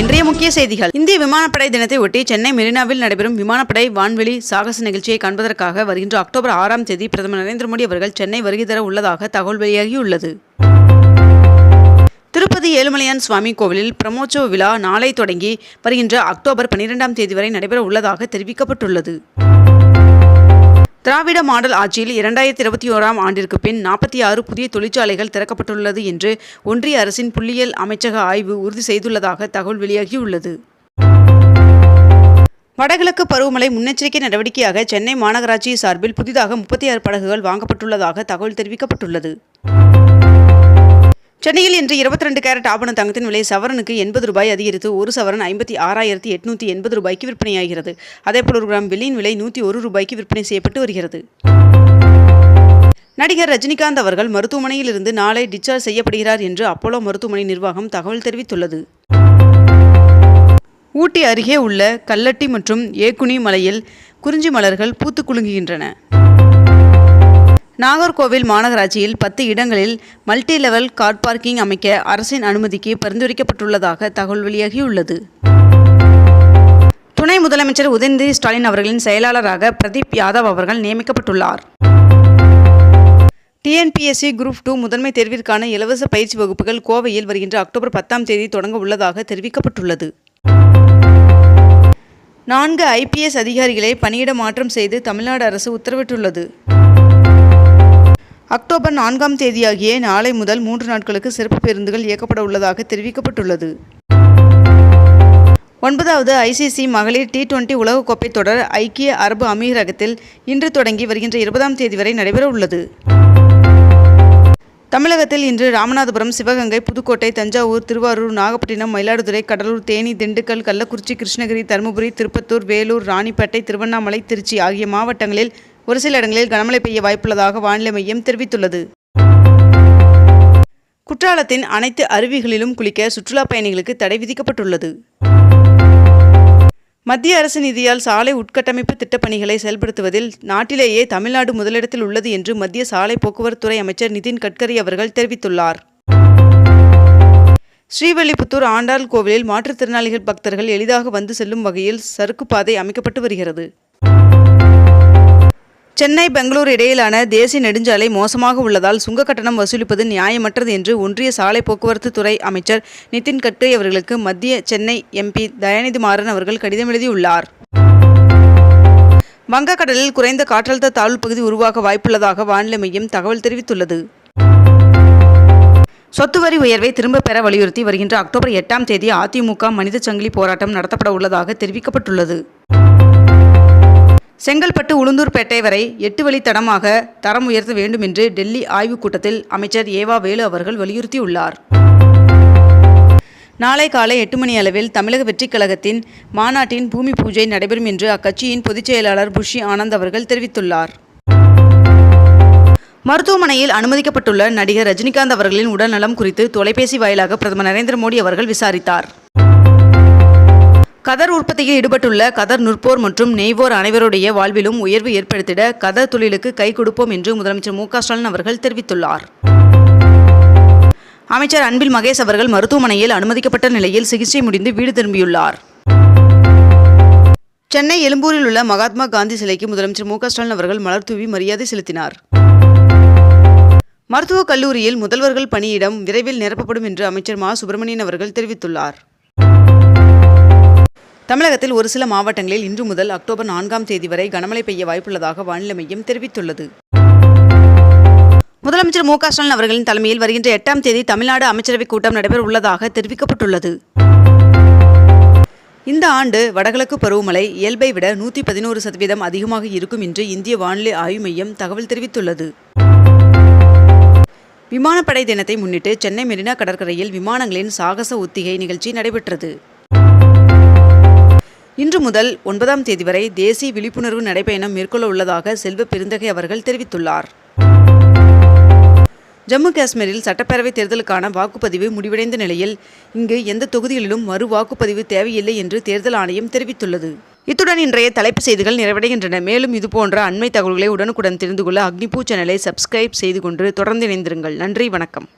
இன்றைய முக்கிய செய்திகள். இந்திய விமானப்படை தினத்தை ஒட்டி சென்னை மெரினாவில் நடைபெறும் விமானப்படை வான்வெளி சாகச நிகழ்ச்சியை காண்பதற்காக வருகின்ற அக்டோபர் ஆறாம் தேதி பிரதமர் நரேந்திர மோடி அவர்கள் சென்னை வருகை தர உள்ளதாக தகவல் வெளியாகியுள்ளது. திருப்பதி ஏழுமலையான் சுவாமி கோவிலில் பிரமோற்சவ விழா நாளை தொடங்கி வருகின்ற அக்டோபர் பனிரெண்டாம் தேதி வரை நடைபெற உள்ளதாக தெரிவிக்கப்பட்டுள்ளது. திராவிட மாடல் ஆட்சியில் இரண்டாயிரத்தி இருபத்தி ஓராம் ஆண்டிற்கு பின் நாற்பத்தி ஆறு புதிய தொழிற்சாலைகள் திறக்கப்பட்டுள்ளது என்று ஒன்றிய அரசின் புள்ளியியல் அமைச்சக ஆய்வு உறுதி செய்துள்ளதாக தகவல் வெளியாகியுள்ளது. வடகிழக்கு பருவமழை முன்னெச்சரிக்கை நடவடிக்கையாக சென்னை மாநகராட்சி சார்பில் புதிதாக முப்பத்தி ஆறு படகுகள் வாங்கப்பட்டுள்ளதாக தகவல் தெரிவிக்கப்பட்டுள்ளது. சென்னையில் இன்று இருபத்தி ரெண்டு கேரட் ஆபண தங்கத்தின் விலை சவரனுக்கு எண்பது ரூபாய் அதிகரித்து ஒரு சவரன் ஐம்பத்தி ஆறாயிரத்தி எட்நூற்றி எண்பது ரூபாய்க்கு விற்பனையாகிறது. அதேபோல் ஒரு கிராம் வெள்ளியின் விலை நூற்றி ஒரு ரூபாய்க்கு விற்பனை செய்யப்பட்டு வருகிறது. நடிகர் ரஜினிகாந்த் அவர்கள் மருத்துவமனையில் இருந்து நாளை டிஸ்சார்ஜ் செய்யப்படுகிறார் என்று அப்போலோ மருத்துவமனை நிர்வாகம் தகவல் தெரிவித்துள்ளது. ஊட்டி அருகே உள்ள கல்லட்டி மற்றும் ஏக்குனி மலையில் குறிஞ்சி மலர்கள் பூத்து குலுங்குகின்றன. நாகர்கோவில் மாநகராட்சியில் பத்து இடங்களில் மல்டி லெவல் கார் பார்க்கிங் அமைக்க அரசின் அனுமதிக்கு பரிந்துரைக்கப்பட்டுள்ளதாக தகவல் வெளியாகியுள்ளது. துணை முதலமைச்சர் உதயநிதி ஸ்டாலின் அவர்களின் செயலாளராக பிரதீப் யாதவ் அவர்கள் நியமிக்கப்பட்டுள்ளார். டிஎன்பிஎஸ்சி குரூப் டூ முதன்மை தேர்விற்கான இலவச பயிற்சி வகுப்புகள் கோவையில் வருகின்ற அக்டோபர் பத்தாம் தேதி தொடங்க உள்ளதாக தெரிவிக்கப்பட்டுள்ளது. நான்கு ஐபிஎஸ் அதிகாரிகளை பணியிட மாற்றம் செய்து தமிழ்நாடு அரசு உத்தரவிட்டுள்ளது. அக்டோபர் நான்காம் தேதியாகிய நாளை முதல் மூன்று நாட்களுக்கு சிறப்பு பேருந்துகள் இயக்கப்பட உள்ளதாக தெரிவிக்கப்பட்டுள்ளது. ஒன்பதாவது ஐசிசி மகளிர் டி டுவெண்டி உலகக்கோப்பை தொடர் ஐக்கிய அரபு அமீரகத்தில் இன்று தொடங்கி வருகின்ற இருபதாம் தேதி வரை நடைபெற உள்ளது. தமிழகத்தில் இன்று ராமநாதபுரம் சிவகங்கை புதுக்கோட்டை தஞ்சாவூர் திருவாரூர் நாகப்பட்டினம் மயிலாடுதுறை கடலூர் தேனி திண்டுக்கல் கள்ளக்குறிச்சி கிருஷ்ணகிரி தருமபுரி திருப்பத்தூர் வேலூர் ராணிப்பேட்டை திருவண்ணாமலை திருச்சி ஆகிய மாவட்டங்களில் ஒரு சில இடங்களில் கனமழை பெய்ய வாய்ப்புள்ளதாக வானிலை மையம் தெரிவித்துள்ளது. குற்றாலத்தின் அனைத்து அருவிகளிலும் குளிக்க சுற்றுலா பயணிகளுக்கு தடை விதிக்கப்பட்டுள்ளது. மத்திய அரசு நிதியால் சாலை உட்கட்டமைப்பு திட்டப்பணிகளை செயல்படுத்துவதில் நாட்டிலேயே தமிழ்நாடு முதலிடத்தில் உள்ளது என்று மத்திய சாலை போக்குவரத்துறை அமைச்சர் நிதின் கட்கரி அவர்கள் தெரிவித்துள்ளார். ஸ்ரீவல்லிபுத்தூர் ஆண்டாள் கோவிலில் மாற்றுத்திறனாளிகள் பக்தர்கள் எளிதாக வந்து செல்லும் வகையில் சறுக்கு பாதை அமைக்கப்பட்டு வருகிறது. சென்னை பெங்களூர் இடையிலான தேசிய நெடுஞ்சாலை மோசமாக உள்ளதால் சுங்க கட்டணம் வசூலிப்பது நியாயமற்றது என்று ஒன்றிய சாலை போக்குவரத்து துறை அமைச்சர் நிதின் கட்கரி அவர்களுக்கு மத்திய சென்னை எம்பி தயாநிதி மாறன் அவர்கள் கடிதம் எழுதியுள்ளார். வங்கக்கடலில் குறைந்த காற்றழுத்த தாழ்வு பகுதி உருவாக வாய்ப்புள்ளதாக வானிலை மையம் தகவல் தெரிவித்துள்ளது. சொத்து வரி உயர்வை திரும்ப பெற வலியுறுத்தி வருகின்ற அக்டோபர் எட்டாம் தேதி அதிமுக மனித சங்கிலி போராட்டம் நடத்தப்பட உள்ளதாக தெரிவிக்கப்பட்டுள்ளது. செங்கல்பட்டு உளுந்தூர்பேட்டை வரை எட்டு வழி தடமாக தரம் உயர்த்த வேண்டும் என்று டெல்லி ஆய்வுக் கூட்டத்தில் அமைச்சர் ஏவா வேலு அவர்கள் வலியுறுத்தியுள்ளார். நாளை காலை எட்டு மணி அளவில் தமிழக வெற்றிக் கழகத்தின் மாநாட்டின் பூமி பூஜை நடைபெறும் என்று அக்கட்சியின் பொதுச் செயலாளர் புஷி ஆனந்த் அவர்கள் தெரிவித்துள்ளார். மருத்துவமனையில் அனுமதிக்கப்பட்டுள்ள நடிகர் ரஜினிகாந்த் அவர்களின் உடல்நலம் குறித்து தொலைபேசி வாயிலாக பிரதமர் நரேந்திர மோடி அவர்கள் விசாரித்தார். கதர் உற்பத்தியில் ஈடுபட்டுள்ள கதர் நுற்போர் மற்றும் நெய்வோர் அனைவருடைய வாழ்விலும் உயர்வு ஏற்படுத்திட கதர் தொழிலுக்கு கை கொடுப்போம் என்று முதலமைச்சர் மு ஸ்டாலின் அவர்கள் தெரிவித்துள்ளார். அமைச்சர் அன்பில் மகேஷ் அவர்கள் மருத்துவமனையில் அனுமதிக்கப்பட்ட நிலையில் சிகிச்சை முடிந்து வீடு திரும்பியுள்ளார். சென்னை எழும்பூரில் உள்ள மகாத்மா காந்தி சிலைக்கு முதலமைச்சர் மு ஸ்டாலின் அவர்கள் மலர் தூவி மரியாதை செலுத்தினார். மருத்துவக் கல்லூரியில் முதல்வர்கள் பணியிடம் விரைவில் நிரப்பப்படும் என்று அமைச்சர் மா. சுப்பிரமணியன் அவர்கள் தெரிவித்துள்ளார். தமிழகத்தில் ஒரு சில மாவட்டங்களில் இன்று முதல் அக்டோபர் நான்காம் தேதி வரை கனமழை பெய்ய வாய்ப்புள்ளதாக வானிலை மையம் தெரிவித்துள்ளது. முதலமைச்சர் மு ஸ்டாலின் அவர்களின் தலைமையில் வருகின்ற எட்டாம் தேதி தமிழ்நாடு அமைச்சரவைக் கூட்டம் நடைபெற உள்ளதாக தெரிவிக்கப்பட்டுள்ளது. இந்த ஆண்டு வடகிழக்கு பருவமழை இயல்பை விட நூற்றி பதினோரு சதவீதம் அதிகமாக இருக்கும் என்று இந்திய வானிலை ஆய்வு மையம் தகவல் தெரிவித்துள்ளது. விமானப்படை தினத்தை முன்னிட்டு சென்னை மெரினா கடற்கரையில் விமானங்களின் சாகச ஒத்திகை நிகழ்ச்சி நடைபெற்றது. இன்று முதல் ஒன்பதாம் தேதி வரை தேசிய விழிப்புணர்வு நடைபயணம் மேற்கொள்ள உள்ளதாக செல்வ பெருந்தகை அவர்கள் தெரிவித்துள்ளார். ஜம்மு காஷ்மீரில் சட்டப்பேரவைத் தேர்தலுக்கான வாக்குப்பதிவு முடிவடைந்த நிலையில் இங்கு எந்த தொகுதிகளிலும் மறு வாக்குப்பதிவு தேவையில்லை என்று தேர்தல் ஆணையம் தெரிவித்துள்ளது. இத்துடன் இன்றைய தலைப்பு செய்திகள் நிறைவடைகின்றன. மேலும் இதுபோன்ற அண்மை தகவல்களை உடனுக்குடன் தெரிந்து கொள்ள அக்னிபூ சேனலை சப்ஸ்கிரைப் செய்து கொண்டு தொடர்ந்து இணைந்திருங்கள். நன்றி வணக்கம்.